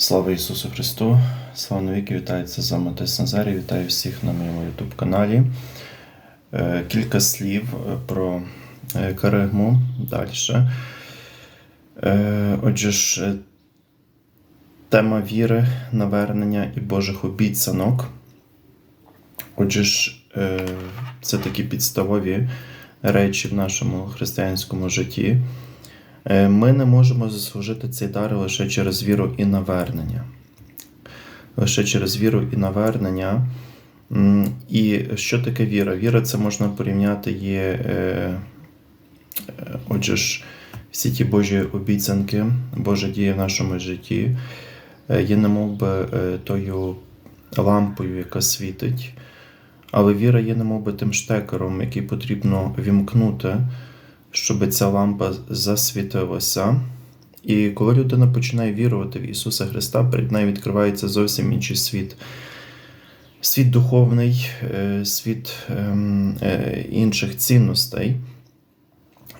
Слава Ісусу Христу! Слава навіки! Вітається з вами Отець Назарій. Вітаю всіх на моєму YouTube каналі. Е, Кілька слів е, про е, Каригму далі. Отже ж, тема віри, навернення і Божих обіцянок. Отже ж, це такі підставові речі в нашому християнському житті. Е, Ми не можемо заслужити цей дар лише через віру і навернення. Лише через віру і навернення. І що таке віра? Віра це можна порівняти є, е, е, отже ж, всі ті Божі обіцянки, Божа дія в нашому житті є немов би е, тою лампою, яка світить. Але віра є немов би тим штекером, який потрібно вімкнути, щоб ця лампа засвітилася. І коли людина починає вірувати в Ісуса Христа, перед нею відкривається зовсім інший світ. Світ духовний, е, світ ем, е, інших цінностей.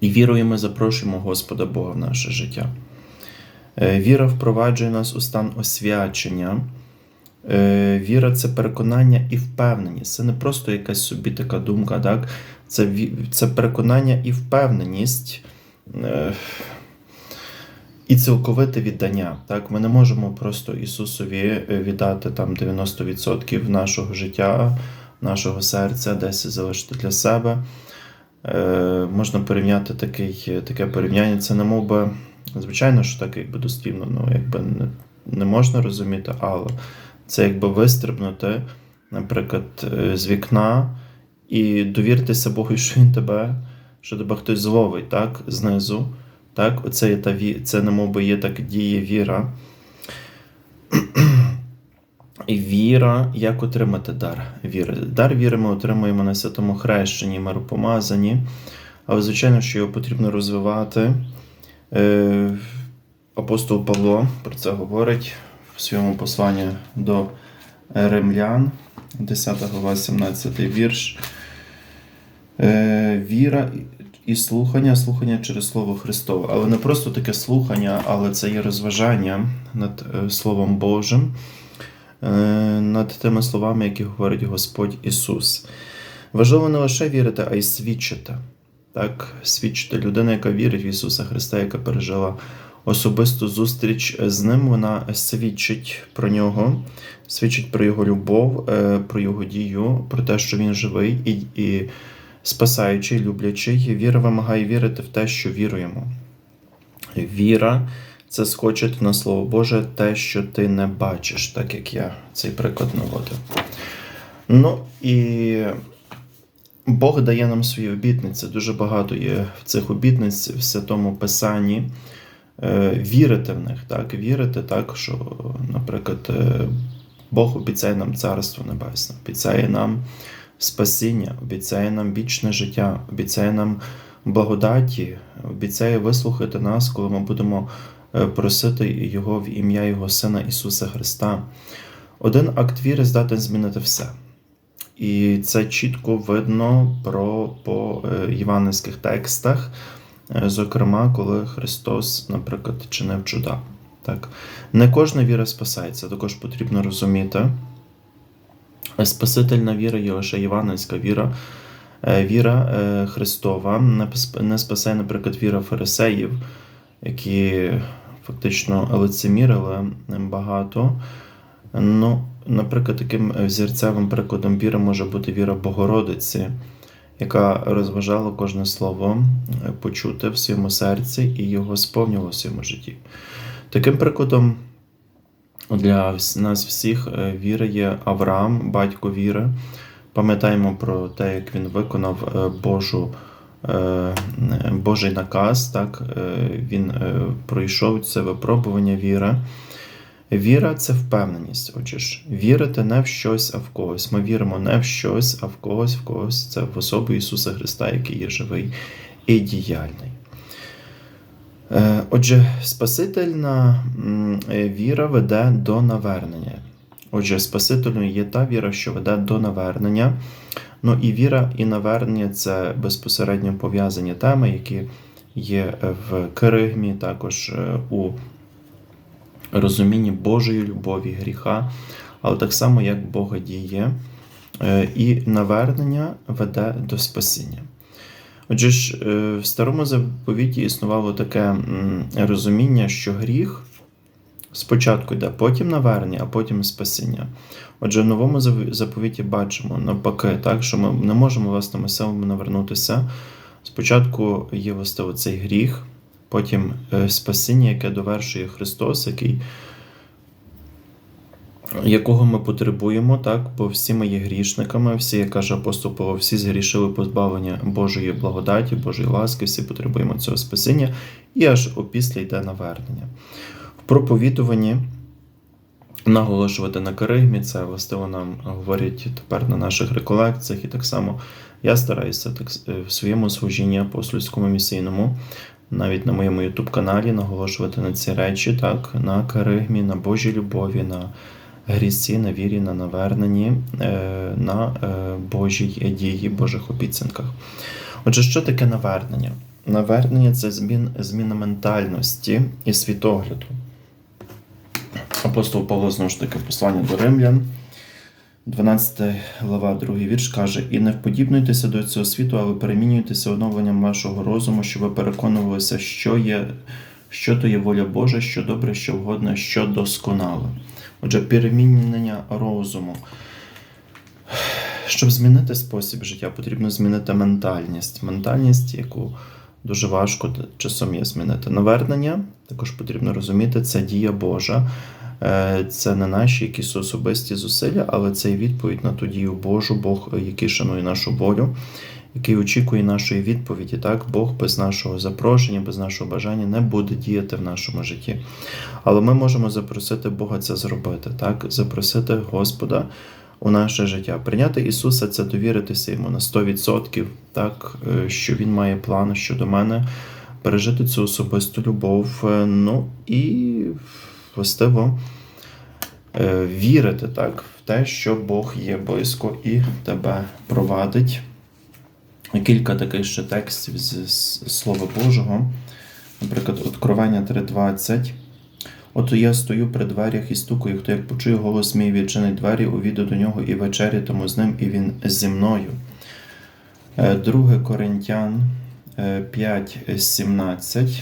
І вірою ми запрошуємо Господа Бога в наше життя. Е, Віра впроваджує нас у стан освячення. Е, Віра це переконання і впевненість. Це не просто якась собі така думка, так? Це, це переконання і впевненість. е, І цілковите віддання. Так? Ми не можемо просто Ісусові е, віддати там 90% нашого життя, нашого серця, десь залишити для себе. Можна порівняти такий, таке порівняння. Це не мов би, звичайно, що так якби дослівно, ну, якби не, не можна розуміти, але це якби вистрибнути, наприклад, е, з вікна і довіритися Богу, що він тебе, що тебе хтось зловить, так, знизу. Так, оце є та це не би є так діє віра. І віра, як отримати дар віри? Дар віри ми отримуємо на святому хрещенні, миропомазанні, але, звичайно, що його потрібно розвивати. Е, Апостол Павло про це говорить в своєму посланні до римлян, 10 глава, 17 вірш. Е, Віра і слухання, слухання через Слово Христове. Але не просто таке слухання, але це є розважання над е, Словом Божим, е, над тими словами, які говорить Господь Ісус. Важливо не лише вірити, а й свідчити. Так, свідчити людина, яка вірить в Ісуса Христа, яка пережила особисту зустріч з ним, вона свідчить про нього, свідчить про його любов, е, про його дію, про те, що він живий і, і спасаючий, люблячий. Віра вимагає вірити в те, що віруємо. Віра це схочити на Слово Боже те, що ти не бачиш, так як я цей приклад наводив. Ну і Бог дає нам свої обітниці. Дуже багато є в цих обітниць в святому Писанні. Е, Вірити в них, так, вірити так, що, наприклад, е, Бог обіцяє нам Царство Небесне, обіцяє нам спасіння, обіцяє нам вічне життя, обіцяє нам благодаті, обіцяє вислухати нас, коли ми будемо е, просити Його в ім'я Його Сина Ісуса Христа. Один акт віри здатен змінити все. І це чітко видно про, по євангельських текстах, зокрема, коли Христос, наприклад, чинив чуда. Так. Не кожна віра спасається, також потрібно розуміти. Спасительна віра є лише євангельська віра. Е, Віра е, Христова не спасає, наприклад, віра фарисеїв, які фактично лицемірили багато. Ну, наприклад, таким взірцевим прикладом віри може бути віра Богородиці, яка розважала кожне слово е, почути в своєму серці і його сповнювала в своєму житті. Таким прикладом для нас всіх е, віри є Авраам, батько віри. Пам'ятаємо про те, як він виконав е, Божу, Божий наказ, так? Він пройшов це випробування віри. Віра це впевненість. Отже вірити не в щось, а в когось. Ми віримо не в щось, а в когось, в когось. Це в особу Ісуса Христа, який є живий і діяльний. Е, Отже, Спасительна е, віра веде до навернення. Отже, Спасительною є та віра, що веде до навернення. Ну і віра і навернення це безпосередньо пов'язані теми, які є в Киригмі, також е, у розумінні Божої любові, гріха, але так само, як Бога діє, е, і навернення веде до спасіння. Отже ж, е, в старому заповіті існувало таке розуміння, що гріх спочатку йде, потім навернення, а потім спасіння. Отже, в новому заповіті бачимо навпаки, так, що ми не можемо власними силами навернутися. Спочатку є властиво цей гріх, потім е, спасіння, яке довершує Христос, який, якого ми потребуємо, так, бо всі ми є грішниками, всі, як каже апостол Павло, всі згрішили позбавлення Божої благодаті, Божої ласки, всі потребуємо цього спасіння, і аж опісля йде навернення. В проповідуванні наголошувати на каригмі, це властиво нам говорять тепер на наших реколекціях, і так само я стараюся так е, в своєму служінні апостольському місійному, навіть на моєму youtube каналі наголошувати на ці речі, так, на каригмі, на Божій любові, на грісі, на вірі, на наверненні, е, на е, Божій дії, Божих обіцянках. Отже, що таке навернення? Навернення це змін, зміна ментальності і світогляду. Апостол Павло знову ж таки в посланні до римлян, 12 глава, 2 вірш каже: І не вподібнуйтеся до цього світу, але перемінюйтеся оновленням вашого розуму, щоб ви переконувалися, що є, що то є воля Божа, що добре, що вгодне, що досконале. Отже, перемінення розуму. Щоб змінити спосіб життя, потрібно змінити ментальність. Ментальність, яку дуже важко часом є змінити. Навернення також потрібно розуміти, це дія Божа. Е, Це не наші якісь особисті зусилля, але це і відповідь на ту дію Божу, Бог, е, який шанує нашу волю, який очікує нашої відповіді. Так, Бог без нашого запрошення, без нашого бажання не буде діяти в нашому житті. Але ми можемо запросити Бога це зробити, так, запросити Господа у наше життя. Прийняти Ісуса це довіритися йому на 100%, так, е, що Він має план щодо мене, пережити цю особисту любов, ну і властиво е, вірити так, в те, що Бог є близько і тебе провадить. Кілька таких ще текстів з Слова Божого. Наприклад, Откровення 3.20. От я стою при дверях і стукаю, хто як почує голос мій відчинить двері, увійду до нього і вечерятиму з ним, і він зі мною. Е, 2 Коринтян е, 5.17.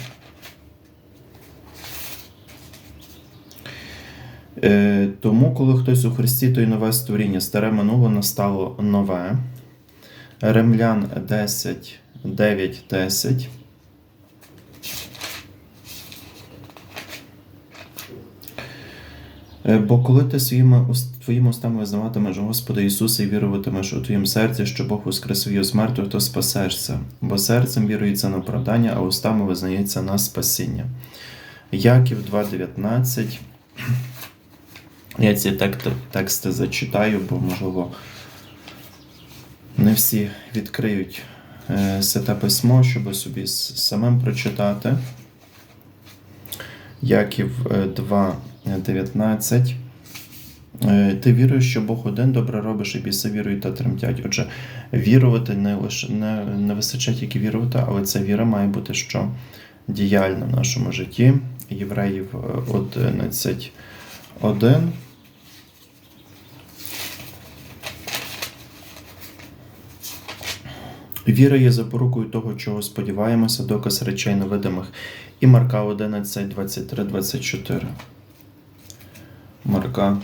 Тому, коли хтось у Христі, то й нове створіння, старе минуло настало нове. Римлян 10, 9, 10. Е, Бо коли ти своїми твоїми устами визнаватимеш Господа Ісуса і віруватимеш у твоїм серці, що Бог воскресив його з мертвих, то спасешся. Бо серцем вірується на оправдання, а устами визнається на спасіння. Яків 2.19. Я ці тексти зачитаю, бо, можливо, не всі відкриють е, святе письмо, щоб собі самим прочитати. Яків е, 2.19. Е, Ти віруєш, що Бог один добре робиш, і біси вірують та тремтять. Отже, вірувати не лише не, не вистачає тільки вірувати, але ця віра має бути що діяльна в нашому житті. Євреїв е, 11.1. Віра є запорукою того, чого сподіваємося, доказ речей невидимих. І Марка 11, 23, 24. Марка.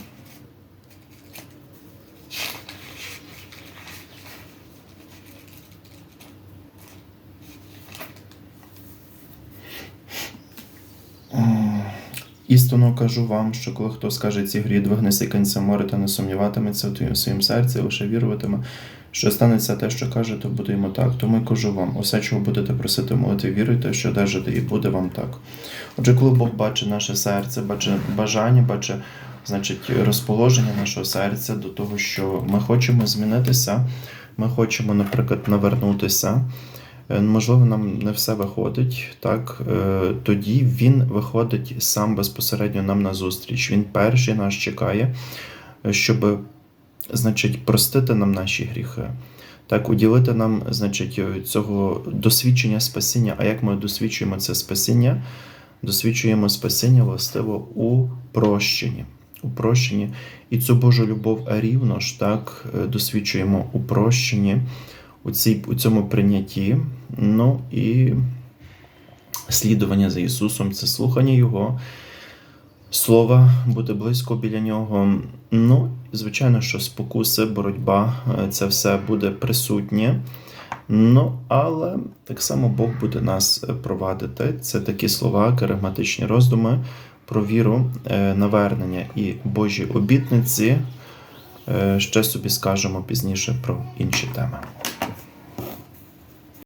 Істинно кажу вам, що коли хто скаже ці грі, двигнеся кінця море та не сумніватиметься в своїм серці, лише віруватиме, що станеться те, що каже, то буде йому так. Тому й кажу вам, усе, чого будете просити в молитві, віруйте, що держите, і буде вам так. Отже, коли Бог бачить наше серце, бачить бажання, бачить значить, розположення нашого серця до того, що ми хочемо змінитися, ми хочемо, наприклад, навернутися. Е, Можливо, нам не все виходить, так е, тоді він виходить сам безпосередньо нам на зустріч. Він перший нас чекає, щоб, значить, простити нам наші гріхи. Так, уділити нам, значить, е, цього досвідчення спасіння. А як ми досвідчуємо це спасіння? Досвідчуємо спасіння властиво у прощені. У прощенні. І цю Божу любов рівно ж так досвідчуємо у прощенні, у, цій, у цьому прийнятті. Ну і слідування за Ісусом це слухання Його слова, бути близько біля нього. Ну, звичайно, що спокуси, боротьба, е, це все буде присутнє. Ну, але так само Бог буде нас е, провадити. Це такі слова, карагматичні роздуми про віру, е, навернення і Божі обітниці. Ще собі скажемо пізніше про інші теми.